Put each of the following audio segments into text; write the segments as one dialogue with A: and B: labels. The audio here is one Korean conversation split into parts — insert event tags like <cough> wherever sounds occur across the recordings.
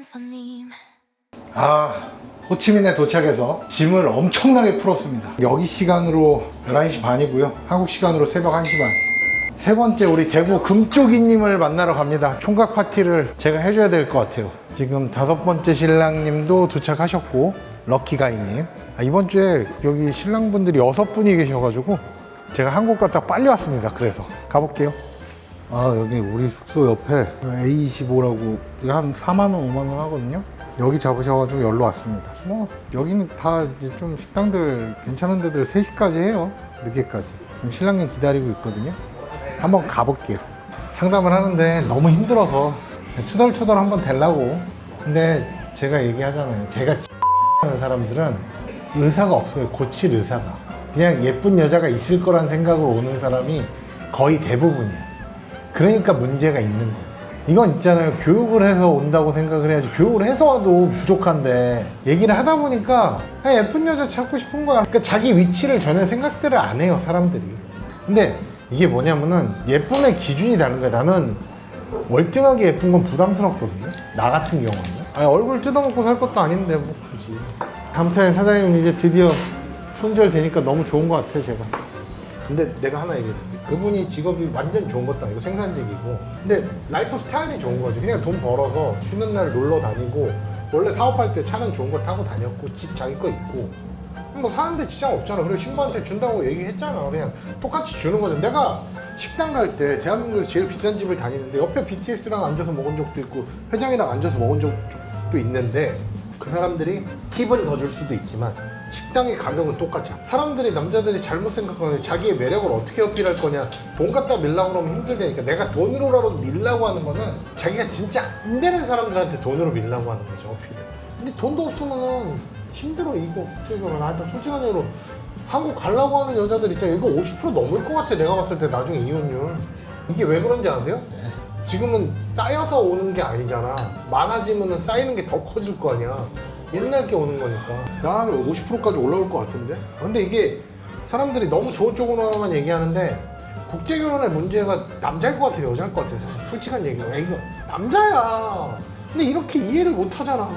A: 낯선 손님
B: 아, 호치민에 도착해서 짐을 엄청나게 풀었습니다. 여기 시간으로 11시 반이고요. 한국 시간으로 새벽 1시 반. 세 번째 우리 대구 금쪽이님을 만나러 갑니다. 총각 파티를 제가 해줘야 될 것 같아요. 지금 다섯 번째 신랑님도 도착하셨고 럭키가이님. 아, 이번 주에 여기 신랑분들이 여섯 분이 계셔가지고 제가 한국 갔다 빨리 왔습니다. 그래서 가볼게요. 아 여기 우리 숙소 옆에 A25라고 한 4만 원, 5만 원 하거든요. 여기 잡으셔가지고 여기로 왔습니다. 뭐 여기는 다 이제 좀 식당들 괜찮은 데들 3시까지 해요. 늦게까지. 지금 신랑님 기다리고 있거든요. 한번 가볼게요. 상담을 하는데 너무 힘들어서 투덜투덜 한번 되려고. 근데 제가 얘기하잖아요. 제가 하는 사람들은 의사가 없어요. 고칠 의사가. 그냥 예쁜 여자가 있을 거란 생각으로 오는 사람이 거의 대부분이에요. 그러니까 문제가 있는 거예요. 이건 있잖아요. 교육을 해서 온다고 생각을 해야지. 교육을 해서 와도 부족한데 얘기를 하다 보니까 그냥 예쁜 여자 찾고 싶은 거야. 그러니까 자기 위치를 전혀 생각들을 안 해요, 사람들이. 근데 이게 뭐냐면은 예쁨의 기준이 다른 거야. 나는 월등하게 예쁜 건 부담스럽거든요. 나 같은 경우는. 아니, 얼굴 뜯어먹고 살 것도 아닌데 뭐 굳이. 아무튼 사장님 이제 드디어 손절 되니까 너무 좋은 것 같아요, 제가. 근데 내가 하나 얘기해줄게. 그분이 직업이 완전 좋은 것도 아니고 생산직이고. 근데 라이프 스타일이 좋은 거지. 그냥 돈 벌어서 쉬는 날 놀러 다니고. 원래 사업할 때 차는 좋은 거 타고 다녔고, 집 자기 거 있고. 뭐 사는데 지장 없잖아. 그리고 신부한테 준다고 얘기했잖아. 그냥 똑같이 주는 거죠. 내가 식당 갈 때 대한민국에서 제일 비싼 집을 다니는데 옆에 BTS랑 앉아서 먹은 적도 있고 회장이랑 앉아서 먹은 적도 있는데 그 사람들이 팁은 더 줄 수도 있지만 식당의 가격은 똑같아. 사람들이 남자들이 잘못 생각하는 자기의 매력을 어떻게 어필할 거냐. 돈 갖다 밀라고 그러면 힘들다니까. 내가 돈으로라도 밀라고 하는 거는 자기가 진짜 안 되는 사람들한테 돈으로 밀라고 하는 거죠 어필을. 근데 돈도 없으면은 힘들어 이거 어떻게 보면 나한테 솔직한 얘기로 한국 가려고 하는 여자들 있잖아요. 이거 50% 넘을 것 같아 내가 봤을 때 나중에 이혼율. 이게 왜 그런지 아세요? 지금은 쌓여서 오는 게 아니잖아. 많아지면 쌓이는 게 더 커질 거 아니야. 옛날 게 오는 거니까. 나는 50%까지 올라올 것 같은데? 근데 이게 사람들이 너무 좋은 쪽으로만 얘기하는데 국제 결혼의 문제가 남자일 것 같아, 여자일 것 같아서. 솔직한 얘기로. 야, 이거 남자야. 근데 이렇게 이해를 못 하잖아.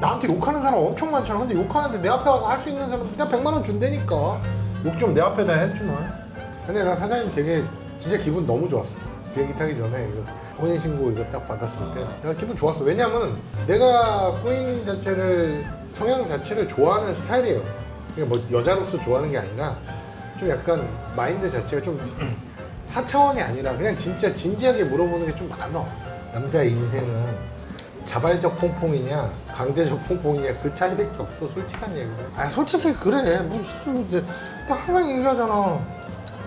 B: 나한테 욕하는 사람 엄청 많잖아. 근데 욕하는데 내 앞에 와서 할 수 있는 사람 그냥 100만 원 준다니까. 욕 좀 내 앞에다 해주나. 근데 나 사장님 되게 진짜 기분 너무 좋았어. 비행기 타기 전에 이거 혼인신고 이거 딱 받았을 때 제가 기분 좋았어. 왜냐면 내가 꾸인 자체를 성향 자체를 좋아하는 스타일이에요. 그냥 뭐 여자로서 좋아하는 게 아니라 좀 약간 마인드 자체가 좀 <clears throat> 4차원이 아니라 그냥 진짜 진지하게 물어보는 게 좀 많아. 남자의 인생은 자발적 퐁퐁이냐 강제적 퐁퐁이냐 그 차이밖에 없어 솔직한 얘기로 아 솔직히 그래 무슨 이제 딱 하나 얘기하잖아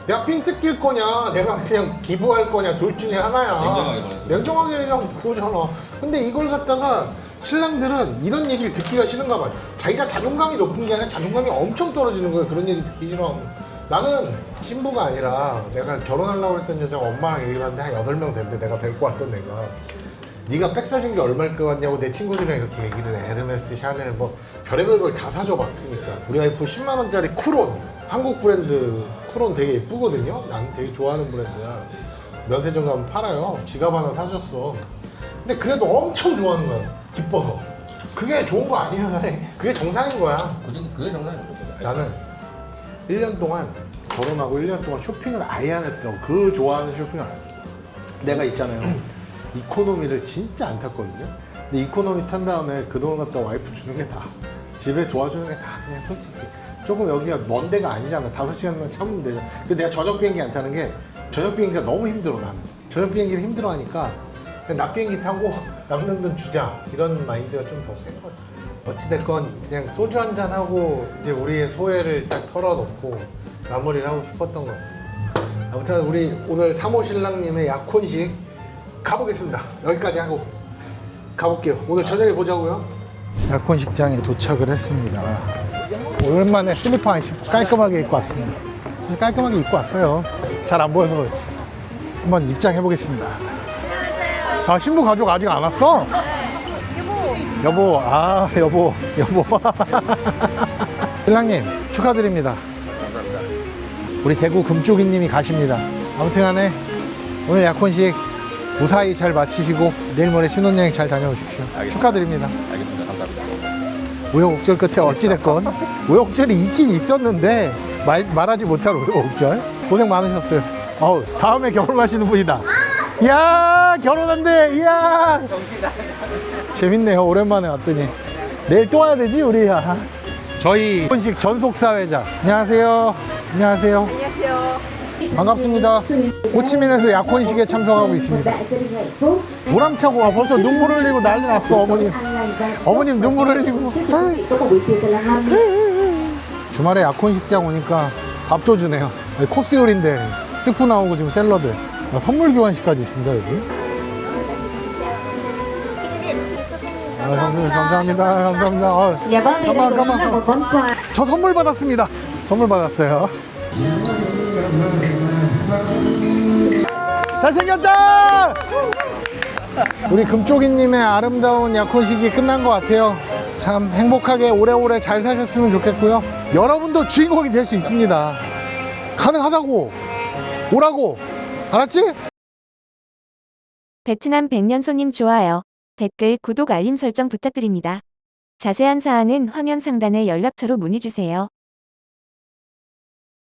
B: 내가 핀 뜯길 거냐 내가 그냥 기부할 거냐 둘 중에 하나야.
C: 냉정하게 말해서.
B: 냉정하게 얘기하면 그거잖아. 근데 이걸 갖다가 신랑들은 이런 얘기를 듣기가 싫은가 봐. 자기가 자존감이 높은 게 아니라 자존감이 엄청 떨어지는 거야 그런 얘기 듣기 싫어하고. 나는 신부가 아니라 내가 결혼하려고 했던 여자가 엄마랑 얘기를 하는데 한 8명 됐는데 내가 뵙고 왔던 애가 네가 백 사준 게 얼마일 것 같냐고 내 친구들이랑 이렇게 얘기를 해. 에르메스, 샤넬 뭐 별의별 걸 다 사줘 봤으니까. 우리 와이프 10만 원짜리 쿠론. 한국 브랜드 쿠론 되게 예쁘거든요. 난 되게 좋아하는 브랜드야. 면세점 가면 팔아요. 지갑 하나 사줬어. 근데 그래도 엄청 좋아하는 거야. 기뻐서. 그게 좋은 거 아니야 그게 정상인 거야.
C: 그게 그게 정상인 거죠.
B: 나는 1년 동안 결혼하고 1년 동안 쇼핑을 아예 안 했더라고 그 좋아하는 쇼핑을 안 했어. 내가 있잖아요 이코노미를 진짜 안 탔거든요. 근데 이코노미 탄 다음에 그 돈 갖다 와이프 주는 게 다 집에 도와주는 게 다 그냥 솔직히 조금 여기가 먼 데가 아니잖아. 다섯 시간만 참으면 되잖아. 근데 내가 저녁 비행기 안 타는 게 저녁 비행기가 너무 힘들어 나는. 저녁 비행기를 힘들어 하니까 그냥 낮 비행기 타고 <laughs> 남는 돈 주자. 이런 마인드가 좀 더 센 거지. 어찌됐건 그냥 소주 한 잔 하고 이제 우리의 소회를 딱 털어놓고 마무리를 하고 싶었던 거지. 아무튼 우리 오늘 사모 신랑님의 약혼식 가보겠습니다. 여기까지 하고 가볼게요. 오늘 저녁에 보자고요. 약혼식장에 도착을 했습니다. 오랜만에 슬리퍼 안 신고 깔끔하게 입고 왔습니다. 깔끔하게 입고 왔어요. 잘 안 보여서 그렇지. 한번 입장해 보겠습니다. 아 신부 가족 아직 안 왔어? 여보, 아 여보, 여보. <laughs> 신랑님 축하드립니다. 우리 대구 금쪽이님이 가십니다. 아무튼간에 오늘 약혼식 무사히 잘 마치시고 내일 모레 신혼여행 잘 다녀오십시오.
A: 알겠습니다.
B: 축하드립니다.
A: 알겠습니다. 감사합니다.
B: 우여곡절 끝에 어찌됐건 우여곡절이 있긴 있었는데 말, 말하지 못할 우여곡절 고생 많으셨어요 어우 다음에 결혼하시는 분이다 이야 결혼한대 이야 재밌네요 오랜만에 왔더니 내일 또 와야 되지 우리 아. 저희 결혼식 전속 사회자 안녕하세요 안녕하세요
C: 안녕하세요.
B: 반갑습니다 호치민에서 약혼식에 참석하고 있습니다 보람차고 와 벌써 눈물 흘리고 난리 났어 어머님 어머님 눈물 흘리고. 주말에 약혼식장 오니까 밥도 주네요. 코스 요리인데 스프 나오고 지금 샐러드. 야, 선물 교환식까지 있습니다 여기. 아, 감사합니다. 감사합니다. 감사합니다. 어,
C: món quà
B: 저 선물 받았습니다. 선물 받았어요. 잘생겼다! 우리 금쪽이님의 아름다운 약혼식이 끝난 것 같아요. 참 행복하게 오래오래 잘 사셨으면 좋겠고요. 여러분도 주인공이 될 수 있습니다. 가능하다고! 오라고! 알았지?
D: 베트남 백년손님 좋아요. 댓글, 구독, 알림 설정 부탁드립니다. 자세한 사항은 화면 상단의 연락처로 문의주세요.